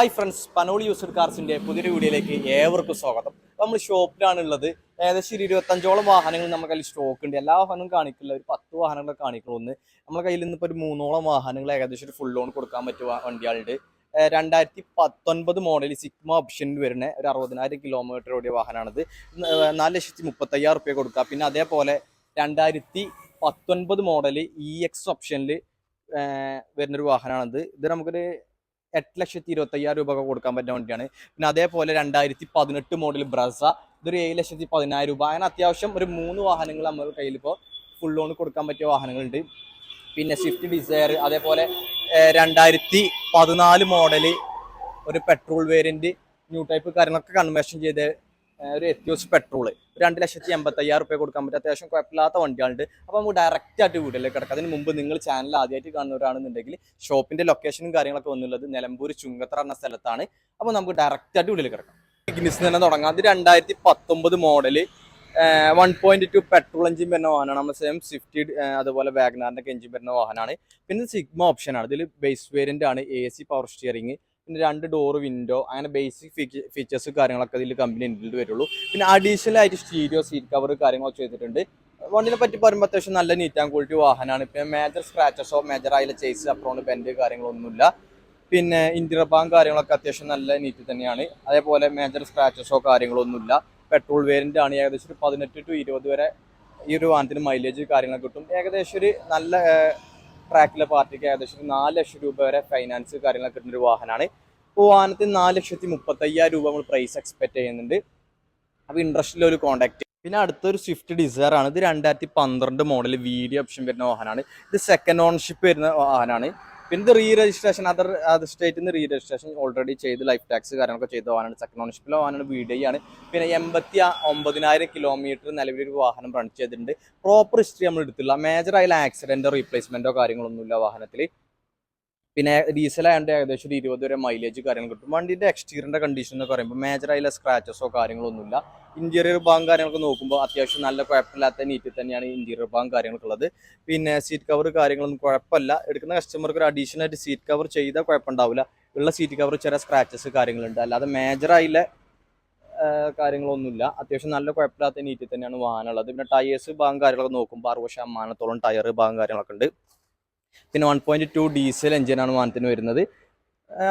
Hi friends Panoli used കാർസിന്റെ പുതിയൊരു വീഡിയോയിലേക്ക് ഏവർക്കും സ്വാഗതം. നമ്മൾ ഷോപ്പിലാണ് ഉള്ളത് ഏകദേശം ഒരു ഇരുപത്തഞ്ചോളം വാഹനങ്ങൾ നമ്മുടെ കയ്യിൽ സ്റ്റോക്ക് ഉണ്ട്. എല്ലാ വാഹനവും കാണിക്കില്ല ഒരു പത്ത് വാഹനങ്ങളെ കാണിക്കുള്ളൂ ഒന്ന് നമ്മുടെ കയ്യിൽ നിന്ന് ഇപ്പോൾ ഒരു മൂന്നോളം വാഹനങ്ങൾ ഏകദേശം ഒരു ഫുൾ ലോൺ കൊടുക്കാൻ പറ്റുക വണ്ടികളുണ്ട്. രണ്ടായിരത്തി പത്തൊൻപത് മോഡൽ സിഗ്മ ഓപ്ഷനിൽ വരുന്ന ഒരു അറുപതിനായിരം കിലോമീറ്റർ ഓടിയ വാഹനമാണിത്. നാല് ലക്ഷത്തി മുപ്പത്തയ്യായിരം റുപ്യ കൊടുക്കുക പിന്നെ അതേപോലെ രണ്ടായിരത്തി പത്തൊൻപത് മോഡൽ ഇ എക്സ് ഓപ്ഷനിൽ വരുന്നൊരു വാഹനമാണിത്. ഇത് നമുക്കൊരു എട്ട് ലക്ഷത്തി ഇരുപത്തി അയ്യായിരം രൂപ ഒക്കെ കൊടുക്കാൻ പറ്റുന്ന വണ്ടിയാണ്. പിന്നെ അതേപോലെ രണ്ടായിരത്തി പതിനെട്ട് മോഡൽ ബ്രസ ഇതൊരു ഏഴ് ലക്ഷത്തി പതിനായിരം രൂപ. അങ്ങനെ അത്യാവശ്യം ഒരു മൂന്ന് വാഹനങ്ങൾ നമ്മുടെ കയ്യിൽ ഇപ്പോൾ ഫുൾ ലോൺ കൊടുക്കാൻ പറ്റിയ വാഹനങ്ങളുണ്ട്. പിന്നെ സ്വിഫ്റ്റ് ഡിസയർ അതേപോലെ രണ്ടായിരത്തി പതിനാല് മോഡൽ ഒരു പെട്രോൾ വേരിയന്റ് ന്യൂ ടൈപ്പ് കാര്യങ്ങളൊക്കെ കൺവേർഷൻ ചെയ്ത് ഒരു എത്തിയോസ് പെട്രോൾ രണ്ട് ലക്ഷത്തി എൺപത്തി അയ്യായിരം റുപ്യ കൊടുക്കാൻ പറ്റും. അത്യാവശ്യം കുഴപ്പമില്ലാത്ത വണ്ടികളുണ്ട് അപ്പോൾ നമുക്ക് ഡയറക്റ്റ് ആയിട്ട് വീട്ടിലേക്ക് കിടക്കാം. അതിന് മുമ്പ് നിങ്ങൾ ചാനൽ ആദ്യമായിട്ട് കാണുന്നവരാണെന്നുണ്ടെങ്കിൽ ഷോപ്പിന്റെ ലൊക്കേഷനും കാര്യങ്ങളൊക്കെ വന്നുള്ളത് നിലമ്പൂർ ചുങ്കത്ര എന്ന സ്ഥലത്താണ്. അപ്പോൾ നമുക്ക് ഡയറക്റ്റ് ആയിട്ട് വീട്ടിൽ കിടക്കാം. ഇഗ്നിസ് തന്നെ തുടങ്ങാം. അത് രണ്ടായിരത്തി പത്തൊമ്പത് model one point two petrol engine വരുന്ന വാഹനമാണ്. നമ്മൾ സെയിം സ്വിഫ്റ്റ് അതുപോലെ വാഗ്നാറിന്റെ എഞ്ചിൻ വരുന്ന വാഹനമാണ്. പിന്നെ സിഗ്മ ഓപ്ഷനാണ് ഇതിൽ ബേസ് വേരിയന്റ് ആണ് എ സി പവർ സ്റ്റിയറിംഗ് പിന്നെ രണ്ട് ഡോർ വിൻഡോ അങ്ങനെ ബേസിക് ഫീച്ചേഴ്സ് കാര്യങ്ങളൊക്കെ ഇതിൽ കമ്പനി ഇൻക്ലൂഡ് വരുള്ളൂ. പിന്നെ അഡീഷണൽ ആയിട്ട് സ്റ്റീരിയോ സീറ്റ് കവർ കാര്യങ്ങളൊക്കെ ചെയ്തിട്ടുണ്ട്. വണ്ടിനെ പറ്റി പറയുമ്പോൾ അത്യാവശ്യം നല്ല നീറ്റ് ആൻഡ് ക്വാളിറ്റി വാഹനമാണ് പിന്നെ മേജർ സ്ക്രാച്ചസോ മേജർ ആയില്ല ചേസ് അപ്രോണ്ട് ബെൻഡ് കാര്യങ്ങളൊന്നുമില്ല. പിന്നെ ഇന്റീരിയർ ഭാഗം കാര്യങ്ങളൊക്കെ അത്യാവശ്യം നല്ല നീറ്റ് തന്നെയാണ്. അതേപോലെ മേജർ സ്ക്രാച്ചസോ കാര്യങ്ങളൊന്നുമില്ല. പെട്രോൾ വേരിയന്റ് ആണ് ഏകദേശം ഒരു പതിനെട്ട് ടു ഇരുപത് വരെ ഈ ഒരു വാഹനത്തിന് മൈലേജ് കാര്യങ്ങളൊക്കെ കിട്ടും. ഏകദേശം ഒരു നല്ല ട്രാക്കിലെ പാർട്ടിക്ക് ഏകദേശം നാല് ലക്ഷം രൂപ വരെ ഫൈനാൻസ് കാര്യങ്ങളൊക്കെ കിട്ടുന്ന ഒരു വാഹനമാണ്. ഇപ്പോൾ വാഹനത്തിന് നാല് ലക്ഷത്തി മുപ്പത്തയ്യായിരം രൂപ നമ്മൾ പ്രൈസ് എക്സ്പെക്ട് ചെയ്യുന്നുണ്ട്. അപ്പോൾ ഇൻട്രസ്റ്റിൽ ഒരു കോൺടാക്ട് പിന്നെ അടുത്തൊരു സ്വിഫ്റ്റ് ഡിസയർ ആണ്. ഇത് രണ്ടായിരത്തി പന്ത്രണ്ട് മോഡൽ വീഡിയോ ഓപ്ഷൻ വരുന്ന വാഹനമാണ്. ഇത് സെക്കൻഡ് ഓണർഷിപ്പ് വരുന്ന വാഹനമാണ്. പിന്നെ ഇത് റീ രജിസ്ട്രേഷൻ അതർ അത് സ്റ്റേറ്റിൽ നിന്ന് റീ രജിസ്ട്രേഷൻ ഓൾറെഡി ചെയ്ത് ലൈഫ് ടാക്സ് കാര്യങ്ങളൊക്കെ ചെയ്ത വാഹനമാണ് സെക്കൻഡ് ഓണർഷിപ്പിലെ വാഹനമാണ് ഡി ആണ്. പിന്നെ എൺപത്തി ഒമ്പതിനായിരം കിലോമീറ്റർ നിലവിൽ ഒരു വാഹനം റൺ ചെയ്തിട്ടുണ്ട്. പ്രോപ്പർ ഹിസ്റ്ററി നമ്മൾ എടുത്തില്ല മേജർ ആയാലും ആക്സിഡന്റോ റീപ്ലേസ്മെന്റോ കാര്യങ്ങളൊന്നുമില്ല വാഹനത്തിൽ പിന്നെ ഡീസൽ ആയതുകൊണ്ട് ഏകദേശം ഒരു ഇരുപത് വരെ മൈലേജ് കാര്യങ്ങൾ കിട്ടും. വണ്ടിന്റെ എക്സ്റ്റീരിയറിന്റെ കണ്ടീഷൻ എന്ന് പറയുമ്പോൾ മേജർ ആയുള്ള സ്ക്രാച്ചസോ കാര്യങ്ങളൊന്നുമില്ല. ഇന്റീരിയർ ഭാഗം കാര്യങ്ങളൊക്കെ നോക്കുമ്പോൾ അത്യാവശ്യം നല്ല കുഴപ്പമില്ലാത്ത നീറ്റിൽ തന്നെയാണ് ഇന്റീരിയർ ഭാഗം കാര്യങ്ങളൊക്കെ ഉള്ളത്. പിന്നെ സീറ്റ് കവർ കാര്യങ്ങളൊന്നും കുഴപ്പമില്ല. എടുക്കുന്ന കസ്റ്റമർക്ക് ഒരു അഡീഷണൽ ആയിട്ട് സീറ്റ് കവർ ചെയ്താൽ കുഴപ്പമുണ്ടാവില്ല. ഉള്ള സീറ്റ് കവർ ചെറിയ സ്ക്രാച്ചസ് കാര്യങ്ങളുണ്ട്. അല്ലാതെ മേജർ ആയില്ല കാര്യങ്ങളൊന്നുമില്ല. അത്യാവശ്യം നല്ല കുഴപ്പമില്ലാത്ത നീറ്റിൽ തന്നെയാണ് വാഹനമുള്ളത് പിന്നെ ടയേഴ്സ് ഭാഗം കാര്യങ്ങളൊക്കെ നോക്കുമ്പോൾ അറുപത് ശതമാനത്തോളം ടയർ ഭാഗം കാര്യങ്ങളൊക്കെ ഉണ്ട്. പിന്നെ വൺ പോയിന്റ് ടു ഡീസൽ എഞ്ചിനാണ് വാഹനത്തിന് വരുന്നത്.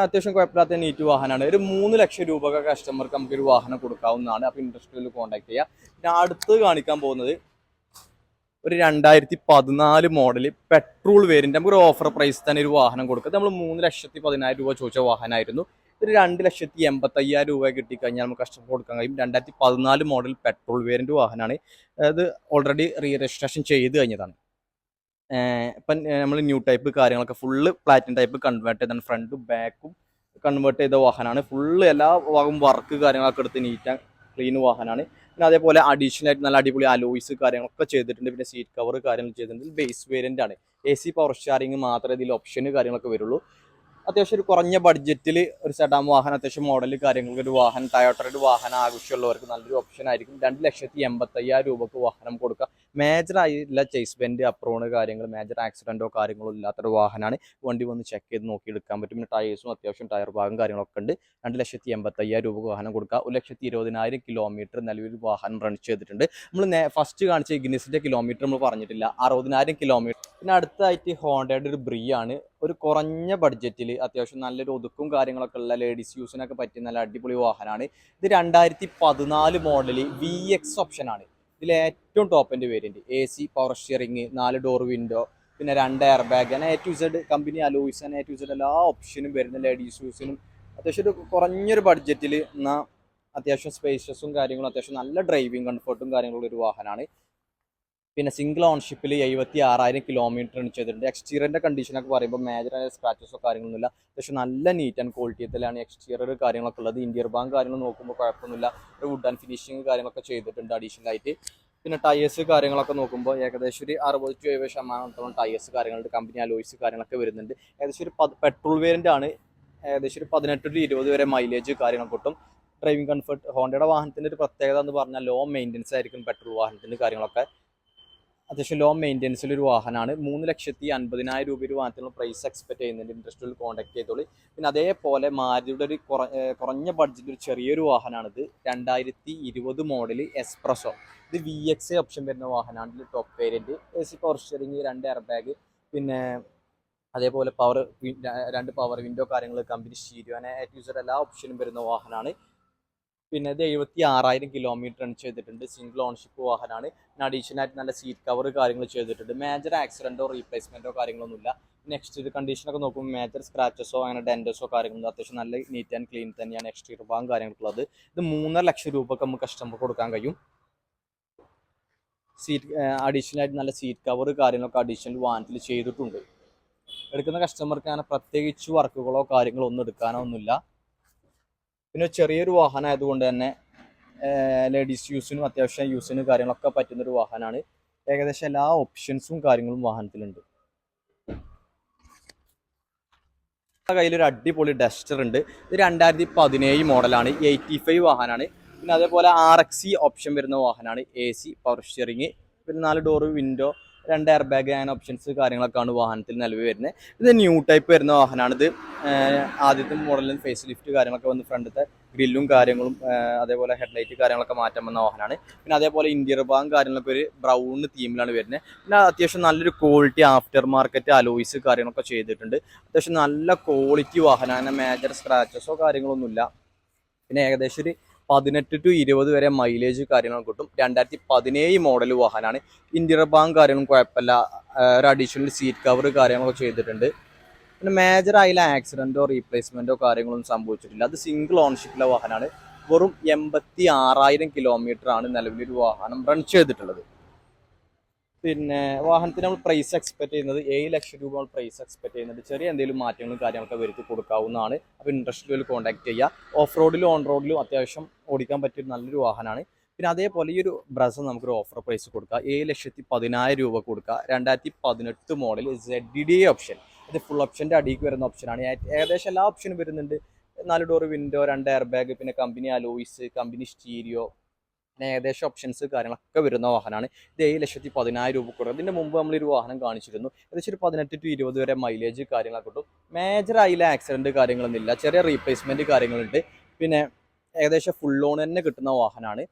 അത്യാവശ്യം കുഴപ്പമില്ലാത്ത നീറ്റ് വാഹനമാണ്. ഒരു മൂന്ന് ലക്ഷം രൂപ കസ്റ്റമർക്ക് നമുക്ക് ഒരു വാഹനം കൊടുക്കാവുന്നതാണ്. അപ്പോൾ ഇൻട്രസ്റ്റിൽ കോൺടാക്ട് ചെയ്യുക പിന്നെ അടുത്ത് കാണിക്കാൻ പോകുന്നത് ഒരു രണ്ടായിരത്തി പതിനാല് മോഡൽ പെട്രോൾ വേരിയന്റ് നമുക്ക് ഒരു ഓഫർ പ്രൈസ് തന്നെ ഒരു വാഹനം കൊടുക്കുക. നമ്മൾ മൂന്ന് ലക്ഷത്തി പതിനായിരം രൂപ ചോദിച്ച വാഹനമായിരുന്നു ഒരു രണ്ട് ലക്ഷത്തി എൺപത്തി അയ്യായിരം രൂപ കിട്ടിക്കഴിഞ്ഞാൽ നമുക്ക് കസ്റ്റമർ കൊടുക്കാൻ കഴിയും. രണ്ടായിരത്തി പതിനാല് മോഡൽ പെട്രോൾ വേരിയന്റ് വാഹനമാണ് അത് ഓൾറെഡി റീ രജിസ്ട്രേഷൻ ചെയ്ത് കഴിഞ്ഞതാണ്. ഇപ്പം നമ്മൾ ന്യൂ ടൈപ്പ് കാര്യങ്ങളൊക്കെ ഫുള്ള് പ്ലാറ്റിൻ ടൈപ്പ് കൺവേർട്ട് ചെയ്താണ്. ഫ്രണ്ടും ബാക്കും കൺവേർട്ട് ചെയ്ത വാഹനമാണ് ഫുള്ള് എല്ലാ ഭാഗവും വർക്ക് കാര്യങ്ങളൊക്കെ എടുത്ത് നീറ്റ് ക്ലീൻ വാഹനമാണ് പിന്നെ അതേപോലെ അഡീഷണൽ ആയിട്ട് നല്ല അടിപൊളി അലോയ്സ് കാര്യങ്ങളൊക്കെ ചെയ്തിട്ടുണ്ട്. പിന്നെ സീറ്റ് കവർ കാര്യങ്ങൾ ചെയ്തിട്ടുണ്ട്. ബേസ് വേരിയന്റ് ആണ്. എ സി പവർ സ്റ്റാറിങ് മാത്രമേ ഇതിൽ ഓപ്ഷന് കാര്യങ്ങളൊക്കെ വരുള്ളൂ. അത്യാവശ്യം ഒരു കുറഞ്ഞ ബഡ്ജറ്റിൽ ഒരു സെഡാം വാഹനം അത്യാവശ്യം മോഡൽ കാര്യങ്ങൾക്ക് ഒരു വാഹനം ടയോട്ടയുടെ വാഹനം ആവശ്യമുള്ളവർക്ക് നല്ലൊരു ഓപ്ഷൻ ആയിരിക്കും. രണ്ട് ലക്ഷത്തി എൺപത്തയ്യായിരം രൂപക്ക് വാഹനം കൊടുക്കുക. മേജർ ആയില്ല ചേസ് ബെൻഡ് അപ്രോണ് കാര്യങ്ങൾ മേജർ ആക്സിഡന്റോ കാര്യങ്ങളോ ഇല്ലാത്തൊരു വാഹനമാണ് വണ്ടി വന്ന് ചെക്ക് ചെയ്ത് നോക്കി എടുക്കാൻ പറ്റും. പിന്നെ ടയേഴ്സും അത്യാവശ്യം ടയർ ഭാഗം കാര്യങ്ങളൊക്കെ ഉണ്ട്. രണ്ട് ലക്ഷത്തി എൺപത്തയ്യായിരം രൂപ വാഹനം കൊടുക്കുക. ഒരു ലക്ഷത്തി ഇരുപതിനായിരം കിലോമീറ്റർ നിലവിൽ വാഹനം റൺ ചെയ്തിട്ടുണ്ട്. നമ്മൾ ഫസ്റ്റ് കാണിച്ച ഇഗ്നിസിന്റെ കിലോമീറ്റർ നമ്മൾ പറഞ്ഞിട്ടില്ല. അറുപതിനായിരം കിലോമീറ്റർ പിന്നെ അടുത്തായിട്ട് ഹോണ്ടയുടെ ഒരു ബ്രീ ആണ്. ഒരു കുറഞ്ഞ ബഡ്ജറ്റിൽ അത്യാവശ്യം നല്ലൊരു ഒതുക്കും കാര്യങ്ങളൊക്കെ ഉള്ള ലേഡീസ് യൂസിനൊക്കെ പറ്റിയ നല്ല അടിപൊളി വാഹനമാണ് ഇത് രണ്ടായിരത്തി പതിനാല് മോഡൽ വി എക്സ് ഓപ്ഷനാണ് ഇതിൽ ഏറ്റവും ടോപ്പിന്റെ variant A C power steering നാല് ഡോർ വിൻഡോ പിന്നെ രണ്ട് എയർ ബാഗ് അങ്ങനെ A to Z company alloys അങ്ങനെ എ ടു സെഡ് എല്ലാ ഓപ്ഷനും വരുന്ന ലേഡീസ് യൂസിനും അത്യാവശ്യം ഒരു കുറഞ്ഞൊരു ബഡ്ജറ്റിൽ എന്നാൽ അത്യാവശ്യം സ്പേഷ്യസും കാര്യങ്ങളും അത്യാവശ്യം നല്ല ഡ്രൈവിംഗ് കംഫർട്ടും കാര്യങ്ങളുള്ള ഒരു വാഹനമാണ് പിന്നെ സിംഗിൾ ഓൺഷിപ്പിൽ എഴുപത്തി ആറായിരം കിലോമീറ്റർ ചെയ്തിട്ടുണ്ട്. എക്സ്റ്റീരിയറിന്റെ കണ്ടീഷനൊക്കെ പറയുമ്പോൾ മേജറായ സ്ക്രാച്ചസോ കാര്യങ്ങളൊന്നുമില്ല പക്ഷേ നല്ല നീറ്റ് ആൻഡ് ക്വാളിറ്റിയത്തിലാണ് എക്സ്റ്റീരിയർ കാര്യങ്ങളൊക്കെ ഉള്ളത്. ഇന്ത്യർ ബാങ്ക് കാര്യങ്ങൾ നോക്കുമ്പോൾ കുഴപ്പമൊന്നുമില്ല. ഒരു വുഡ് ആൻഡ് ഫിനിഷിങ് കാര്യങ്ങളൊക്കെ ചെയ്തിട്ടുണ്ട് അഡീഷണൽ ആയിട്ട്. പിന്നെ ടയേഴ്സ് കാര്യങ്ങളൊക്കെ നോക്കുമ്പോൾ ഏകദേശം ഒരു അറുപത് ടു എഴുപത് ശതമാനത്തോളം ടയേഴ്സ് കാര്യങ്ങളുണ്ട്. കമ്പനി അലോയ്സ് കാര്യങ്ങളൊക്കെ വരുന്നുണ്ട്. ഏകദേശം ഒരു പെട്രോൾ വേരിയന്റ് ആണ്. ഏകദേശം ഒരു പതിനെട്ട് ടു ഇരുപത് വരെ മൈലേജ് കാര്യങ്ങൾ കിട്ടും. ഡ്രൈവിംഗ് കംഫർട്ട് ഹോണ്ടയുടെ വാഹനത്തിന്റെ ഒരു പ്രത്യേകത എന്ന് പറഞ്ഞാൽ ലോ മെയിന്റനൻസ് ആയിരിക്കും പെട്രോൾ വാഹനത്തിന്റെ കാര്യങ്ങളൊക്കെ. അത്യാവശ്യം ലോ മെയിന്റെനൻസിൽ ഒരു വാഹനമാണ് മൂന്ന് ലക്ഷത്തി അൻപതിനായിരം രൂപ ഒരു വാഹനത്തിനുള്ള പ്രൈസ് എക്സ്പെക്ട് ചെയ്യുന്നുണ്ട്. ഇൻട്രസ്റ്റിൽ കോൺടാക്ട് ചെയ്തോളി. പിന്നെ അതേപോലെ മാരുതിയുടെ ഒരു കുറഞ്ഞ ബഡ്ജറ്റ് ഒരു ചെറിയൊരു വാഹനമാണിത് രണ്ടായിരത്തി ഇരുപത് മോഡൽ എക്സ്പ്രസോ ഇത് വി എക്സ് ഓപ്ഷൻ വരുന്ന വാഹനമാണ് ഇതിൽ top variant A C power steering രണ്ട് എയർ ബാഗ് പിന്നെ അതേപോലെ പവർ രണ്ട് പവർ വിൻഡോ കാര്യങ്ങൾ കമ്പനി സ്റ്റീരിയോ അങ്ങനെ എല്ലാ ഓപ്ഷനും വരുന്ന വാഹനമാണ് പിന്നെ ഇത് എഴുപത്തി ആറായിരം കിലോമീറ്റർ റൺ ചെയ്തിട്ടുണ്ട്. സിംഗിൾ ഓൺഷിപ്പ് വാഹനമാണ് പിന്നെ അഡീഷണൽ ആയിട്ട് നല്ല സീറ്റ് കവർ കാര്യങ്ങൾ ചെയ്തിട്ടുണ്ട്. മേജർ ആക്സിഡന്റോ റീപ്ലേസ്മെന്റോ കാര്യങ്ങളൊന്നുമില്ല. നെക്സ്റ്റ് കണ്ടീഷനൊക്കെ നോക്കുമ്പോൾ മേജർ സ്ക്രാച്ചസോ അങ്ങനെ ഡെന്റസോ കാര്യങ്ങളൊന്നും അത്യാവശ്യം നല്ല നീറ്റ് ആൻഡ് ക്ലീൻ തന്നെയാണ് എക്സ്റ്റീരിയർ ഭാഗം കാര്യങ്ങളുള്ളത് ഇത് മൂന്നര ലക്ഷം രൂപക്ക് നമുക്ക് കസ്റ്റമർ കൊടുക്കാൻ കഴിയും. സീറ്റ് അഡീഷണൽ ആയിട്ട് നല്ല സീറ്റ് കവർ കാര്യങ്ങളൊക്കെ അഡീഷണൽ വാനത്തിൽ ചെയ്തിട്ടുണ്ട്. എടുക്കുന്ന കസ്റ്റമർക്ക് അങ്ങനെ പ്രത്യേകിച്ച് വർക്കുകളോ കാര്യങ്ങളോ ഒന്നും എടുക്കാനോ ഒന്നുമില്ല. പിന്നെ ചെറിയൊരു വാഹനം ആയതുകൊണ്ട് തന്നെ ലേഡീസ് യൂസിനും അത്യാവശ്യം യൂസിനും കാര്യങ്ങളൊക്കെ പറ്റുന്നൊരു വാഹനമാണ് ഏകദേശം എല്ലാ ഓപ്ഷൻസും കാര്യങ്ങളും വാഹനത്തിലുണ്ട്. കയ്യിലൊരു അടിപൊളി ഡസ്റ്റർ ഉണ്ട്. ഇത് രണ്ടായിരത്തി പതിനേഴ് മോഡലാണ്. എയ്റ്റി ഫൈവ് വാഹനമാണ് പിന്നെ അതേപോലെ ആർ എക്സ് സി ഓപ്ഷൻ വരുന്ന വാഹനമാണ് എ സി പവർ സ്റ്റിയറിങ് പിന്നെ നാല് ഡോറ് വിൻഡോ രണ്ട് എയർ ബാഗ് ആൻഡ് ഓപ്ഷൻസ് കാര്യങ്ങളൊക്കെയാണ് വാഹനത്തിൽ നിലവിൽ വരുന്നത്. ഇത് ന്യൂ ടൈപ്പ് വരുന്ന വാഹനമാണ് ഇത് ആദ്യത്തെ മോഡലിൽ ഫേസ് ലിഫ്റ്റ് കാര്യങ്ങളൊക്കെ വന്ന് ഫ്രണ്ടത്തെ ഗ്രില്ലും കാര്യങ്ങളും അതേപോലെ അതേപോലെ ഹെഡ്ലൈറ്റ് കാര്യങ്ങളൊക്കെ മാറ്റം വന്ന വാഹനമാണ്. പിന്നെ അതേപോലെ ഇന്ത്യർ ഭാഗം കാര്യങ്ങളൊക്കെ ഒരു ബ്രൗൺ തീമിലാണ് വരുന്നത്. പിന്നെ അത്യാവശ്യം നല്ലൊരു ക്വാളിറ്റി ആഫ്റ്റർ മാർക്കറ്റ് അലോയ്സ് കാര്യങ്ങളൊക്കെ ചെയ്തിട്ടുണ്ട്. അത്യാവശ്യം നല്ല ക്വാളിറ്റി വാഹനമാണ് മേജർ സ്ക്രാച്ചസോ കാര്യങ്ങളൊന്നുമില്ല. പിന്നെ ഏകദേശം ഒരു പതിനെട്ട് ടു ഇരുപത് വരെ മൈലേജ് കാര്യങ്ങൾ കിട്ടും. രണ്ടായിരത്തി പതിനേഴ് മോഡൽ വാഹനമാണ് ഇന്റീരിയർ ബാങ്ക് കാര്യങ്ങളും കുഴപ്പമില്ല. ഒരു അഡീഷണൽ സീറ്റ് കവർ കാര്യങ്ങളൊക്കെ ചെയ്തിട്ടുണ്ട്. പിന്നെ മേജർ ആയില്ല ആക്സിഡന്റോ റീപ്ലേസ്മെന്റോ കാര്യങ്ങളൊന്നും സംഭവിച്ചിട്ടില്ല. അത് സിംഗിൾ ഓൺഷിപ്പിലെ വാഹനമാണ് വെറും എൺപത്തി ആറായിരം കിലോമീറ്റർ ആണ് നിലവിലൊരു വാഹനം റൺ ചെയ്തിട്ടുള്ളത്. പിന്നെ വാഹനത്തിന് നമ്മൾ പ്രൈസ് എക്സ്പെക്ട് ചെയ്യുന്നത് ഏഴ് ലക്ഷം രൂപ നമ്മൾ പ്രൈസ് എക്സ്പെക്ട് ചെയ്യുന്നത് ചെറിയ എന്തെങ്കിലും മാറ്റങ്ങളും കാര്യങ്ങളൊക്കെ വരുത്തി കൊടുക്കാവുന്നതാണ്. അപ്പോൾ ഇൻട്രസ്റ്റിൽ കോൺടാക്ട് ചെയ്യുക. ഓഫ് റോഡിലും ഓൺ റോഡിലും അത്യാവശ്യം ഓടിക്കാൻ പറ്റിയ നല്ലൊരു വാഹനമാണ്. പിന്നെ അതേപോലെ ഈ ഒരു ബ്രസ് നമുക്കൊരു ഓഫർ പ്രൈസ് കൊടുക്കുക ഏഴ് ലക്ഷത്തി പതിനായിരം രൂപ കൊടുക്കുക രണ്ടായിരത്തി പതിനെട്ട് മോഡൽ സെഡ് ഡി ഓപ്ഷൻ ഇത് ഫുൾ ഓപ്ഷന്റെ അടിക്ക് വരുന്ന ഓപ്ഷനാണ് ഏകദേശം എല്ലാ ഓപ്ഷനും വരുന്നുണ്ട്. നാല് ഡോർ വിൻഡോ രണ്ട് എയർ ബാഗ് പിന്നെ കമ്പനി അലോയിസ് കമ്പനി സ്റ്റീരിയോ ഏകദേശം ഓപ്ഷൻസ് കാര്യങ്ങളൊക്കെ വരുന്ന വാഹനമാണ് ഇത് ഏഴ് ലക്ഷത്തി പതിനായിരം രൂപ കുറവ് ഇതിന്റെ മുമ്പ് നമ്മളൊരു വാഹനം കാണിച്ചിരുന്നു. ഏകദേശം ഒരു പതിനെട്ട് ടു ഇരുപത് വരെ മൈലേജ് കാര്യങ്ങളൊക്കെ കിട്ടും. മേജർ ആയില്ല ആക്സിഡന്റ് കാര്യങ്ങളൊന്നുമില്ല ചെറിയ റീപ്ലേസ്മെന്റ് കാര്യങ്ങളുണ്ട്. പിന്നെ ഏകദേശം ഫുൾ ലോൺ തന്നെ കിട്ടുന്ന വാഹനമാണ്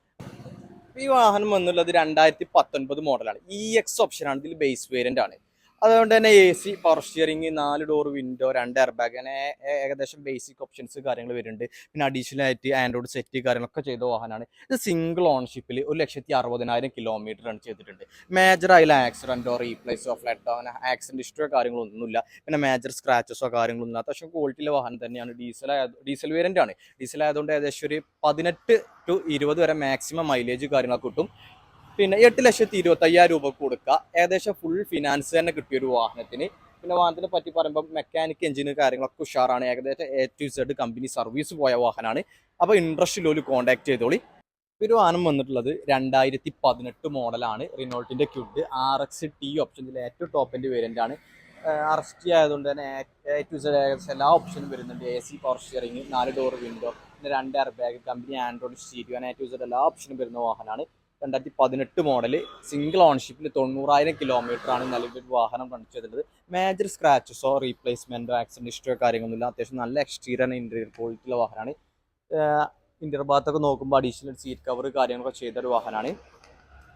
ഈ വാഹനം വന്നുള്ളത് രണ്ടായിരത്തി പത്തൊൻപത് മോഡലാണ് ഇ എക്സ് ഓപ്ഷനാണ് ഇതിൽ ബേസ് വേരിയന്റ് ആണ്. അതുകൊണ്ട് തന്നെ എ സി പവർ സ്റ്റിയറിംഗ് നാല് ഡോർ വിൻഡോ രണ്ട് എയർ ബാഗ് അങ്ങനെ ഏകദേശം ബേസിക് ഓപ്ഷൻസ് കാര്യങ്ങൾ വരുന്നുണ്ട്. പിന്നെ അഡീഷണൽ ആയിട്ട് ആൻഡ്രോയിഡ് സെറ്റ് കാര്യങ്ങളൊക്കെ ചെയ്ത വാഹനമാണ് ഇത് സിംഗിൾ ഓൺഷിപ്പിൽ ഒരു ലക്ഷത്തി അറുപതിനായിരം കിലോമീറ്റർ റൺ ചെയ്തിട്ടുണ്ട്. മേജർ ആയില്ല ആക്സിഡന്റോ റീപ്ലേസോ ഫ്ലഡോ അങ്ങനെ ആക്സിഡന്റ് ഹിസ്റ്ററിയോ കാര്യങ്ങളൊന്നുമില്ല. പിന്നെ മേജർ സ്ക്രാച്ചസോ കാര്യങ്ങളൊന്നും അത്യാവശ്യം ക്വാളിറ്റിയിലെ വാഹനം തന്നെയാണ്. ഡീസൽ ഡീസൽ വേരിയന്റ് ആണ്. ഡീസൽ ആയതുകൊണ്ട് ഏകദേശം ഒരു പതിനെട്ട് ടു ഇരുപത് വരെ മാക്സിമം മൈലേജ് കാര്യങ്ങളൊക്കെ കിട്ടും. പിന്നെ എട്ട് ലക്ഷത്തി ഇരുപത്തി അയ്യായിരം രൂപ കൊടുക്കുക ഏകദേശം ഫുൾ ഫിനാൻസ് തന്നെ കിട്ടിയ ഒരു വാഹനത്തിന്. പിന്നെ വാഹനത്തിനെ പറ്റി പറയുമ്പോൾ മെക്കാനിക് എഞ്ചിന് കാര്യങ്ങളൊക്കെ ഉഷാറാണ്. ഏകദേശം A to Z company service പോയ വാഹനമാണ് അപ്പോൾ ഇൻട്രസ്റ്റ് ഒരു കോൺടാക്ട് ചെയ്തോളി. ഒരു വാഹനം വന്നിട്ടുള്ളത് രണ്ടായിരത്തി പതിനെട്ട് മോഡലാണ് റിനോൾട്ടിന്റെ ക്യുഡ് ആർ എക്സ് ടി ഓപ്ഷനിൽ ഏറ്റവും ടോപ്പിന്റെ വേരിയന്റ് ആണ്. ആർ എക്സ് ടി ആയതുകൊണ്ട് തന്നെ എ ടു സെഡ് ഏകദേശം എല്ലാ ഓപ്ഷനും വരുന്നുണ്ട്. എ സി പവർ സ്റ്റിയറിംഗ് നാല് ഡോർ വിൻഡോ പിന്നെ രണ്ട് air bag company android stereo A to Z എല്ലാ ഓപ്ഷനും വരുന്ന വാഹനമാണ് രണ്ടായിരത്തി പതിനെട്ട് മോഡൽ സിംഗിൾ ഓൺഷിപ്പിൽ തൊണ്ണൂറായിരം കിലോമീറ്റർ ആണ് നിലവിൽ വാഹനം റൺ ചെയ്തിട്ടുള്ളത്. മേജർ സ്ക്രാച്ചസോ റീപ്ലേസ്മെന്റോ ആക്സിഡന്റ് ഹിസ്റ്ററിയോ കാര്യങ്ങളൊന്നുമില്ല. അത്യാവശ്യം നല്ല എക്സ്റ്റീരിയർ ഇന്റീരിയർ ക്വാളിറ്റിയുള്ള വാഹനമാണ്. ഇന്റീരിയർ ഭാഗത്തൊക്കെ നോക്കുമ്പോൾ അഡീഷണൽ സീറ്റ് കവർ കാര്യങ്ങളൊക്കെ ചെയ്ത ഒരു വാഹനമാണ്.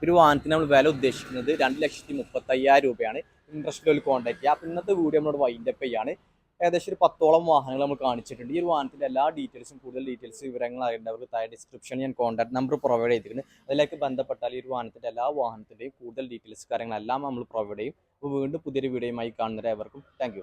ഒരു വാഹനത്തിന് നമ്മൾ വില ഉദ്ദേശിക്കുന്നത് രണ്ട് ലക്ഷത്തി മുപ്പത്തയ്യായിരം രൂപയാണ്. ഇൻട്രസ്റ്റിൽ ഒരു കോൺടാക്ട് ചെയ്യുക അപ്പം ഇന്നത്തെ വീഡിയോ നമ്മളോട് വൈൻഡപ്പ് ചെയ്യാണ്. ഏകദേശം ഒരു പത്തോളം വാഹനങ്ങൾ നമ്മൾ കാണിച്ചിട്ടുണ്ട്. ഈ ഒരു വാഹനത്തിന്റെ എല്ലാ ഡീറ്റെയിൽസും കൂടുതൽ ഡീറ്റെയിൽസ് വിവരങ്ങൾ അറിയേണ്ടവർക്ക് താഴെ ഡിസ്ക്രിപ്ഷൻ ഞാൻ കോൺടാക്ട് നമ്പർ പ്രൊവൈഡ് ചെയ്തിട്ടുണ്ട്. അതിലേക്ക് ബന്ധപ്പെട്ടാൽ ഈ ഒരു വാഹനത്തിന്റെ എല്ലാ വാഹനത്തിന്റെയും കൂടുതൽ ഡീറ്റെയിൽസ് കാര്യങ്ങളെല്ലാം നമ്മൾ പ്രൊവൈഡ് ചെയ്യും. അപ്പോൾ വീണ്ടും പുതിയൊരു വീഡിയോയുമായി കാണുന്നവരെ എവർക്കും താങ്ക്